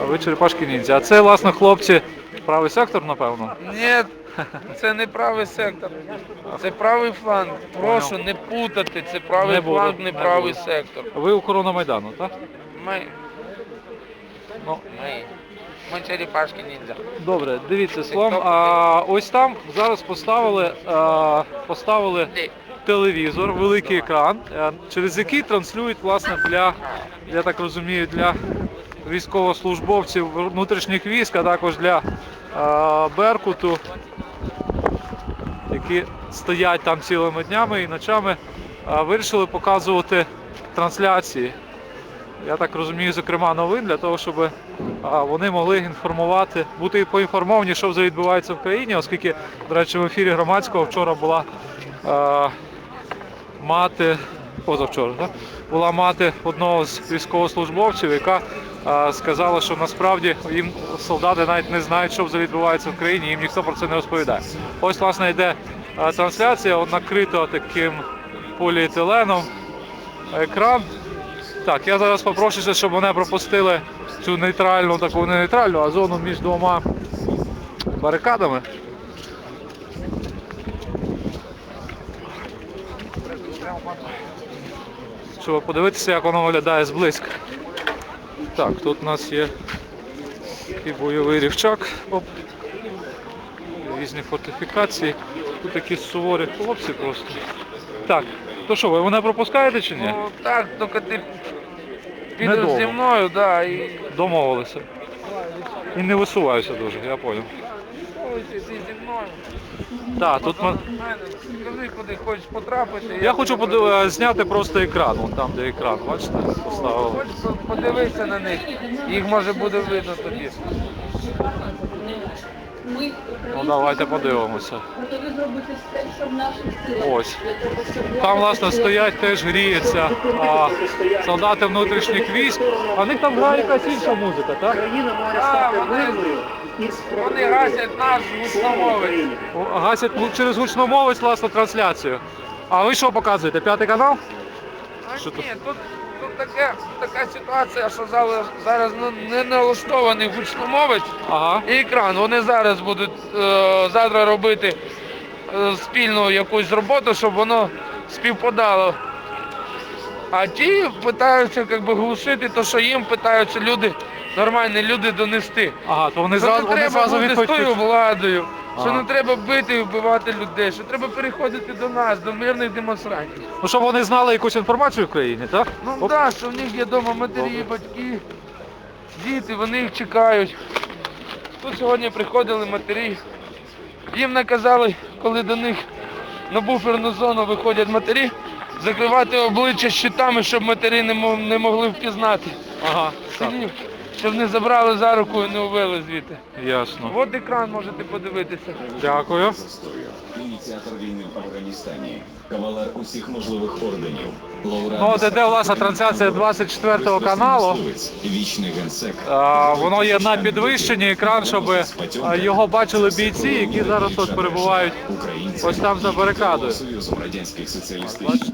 А ви черепашки ніндзя. А це, власне, хлопці, правий сектор, напевно. Ні, це не правий сектор. Це правий фланг. Прошу не путати. Це правий Не буду, фланг, не не правий буду. сектор. Ви охорона Майдану, так? Ми. Ну, Ми. Ми черепашки ніндзя. добре, дивіться словом. А, ось там зараз поставили, а, поставили Де? телевізор, великий екран, е, через який транслюють власне для, я так розумію, для військовослужбовців внутрішніх військ, а також для Беркуту, які стоять там цілими днями і ночами, вирішили показувати трансляції. Я так розумію, зокрема, новин для того, щоб вони могли інформувати, бути поінформовані, що вже відбувається в країні, оскільки, до речі, в ефірі громадського вчора була е, мати, позавчора, так? була мати одного з військовослужбовців, яка сказала, що насправді їм солдати навіть не знають, що вже відбувається в країні, їм ніхто про це не розповідає. Ось, власне, йде трансляція, от накрито таким поліетиленом екран. Так, я зараз попрошу, щоб мене пропустили цю нейтральну, таку не нейтральну, а зону між двома барикадами. Щоб подивитися, як воно виглядає зблизька. Так, тут у нас є і бойовий рівчак. Оп. Різні фортифікації. Тут такі суворі хлопці просто. Так, то що, ви мене пропускаєте чи ні? Ну так, тільки ти підеш Недовго. зі мною, да, і Домовилися. І не висуваюся дуже, я зрозумів. Ой, ти зі мною. Так, тут ми... Скажи, куди хочеш потрапити. Я хочу подив- е, зняти просто екран, вон там, де екран, бачите, поставили. Хоч по- подивися на них, їх може буде видно тобі. Ми, Ну давайте подивимося. готові зробити все, що в наших силах. Ось. для того, щоб Там, власне, стоять, теж гріються а, солдати внутрішніх військ. А в них там грає якась інша музика, так? Країна має стати вони- мирною і Вони справедливою. гасять наш гучномовець. Гасять ну, через гучномовець, власне, трансляцію. А ви що показуєте? П'ятий канал? Що ні, тут? тут, тут таке, така ситуація, що зараз, зараз ну, не налаштований гучномовець Ага. і екран. Вони зараз будуть е, завтра робити е, спільну якусь роботу, щоб воно співпадало. А ті питаються як би, глушити те, що їм питаються люди, нормальні люди донести. Ага, то вони зразу, не вони треба зразу бути з відповідь. тою владою, що не треба бити і вбивати людей, що треба переходити до нас, до мирних демонстрантів. Ну, щоб вони знали якусь інформацію в країні, так? Ну Оп. так, що в них є вдома матері, батьки, діти, вони їх чекають. Тут сьогодні приходили матері. Їм наказали, коли до них на буферну зону виходять матері, закривати обличчя щитами, щоб матері не, мо- не могли впізнати. Ага, так, Синів, щоб не забрали за руку і не увели звідти. ясно. От екран можете подивитися. Дякую. Ініціатор війни в Афганістані, кавалер усіх можливих орденів, Ну, от іде, власне, трансляція 24 каналу. вічний генсек. А, воно є на підвищенні екран, щоб його бачили бійці, які зараз от перебувають ось там за барикадою. Союзом радянських соціалістичних.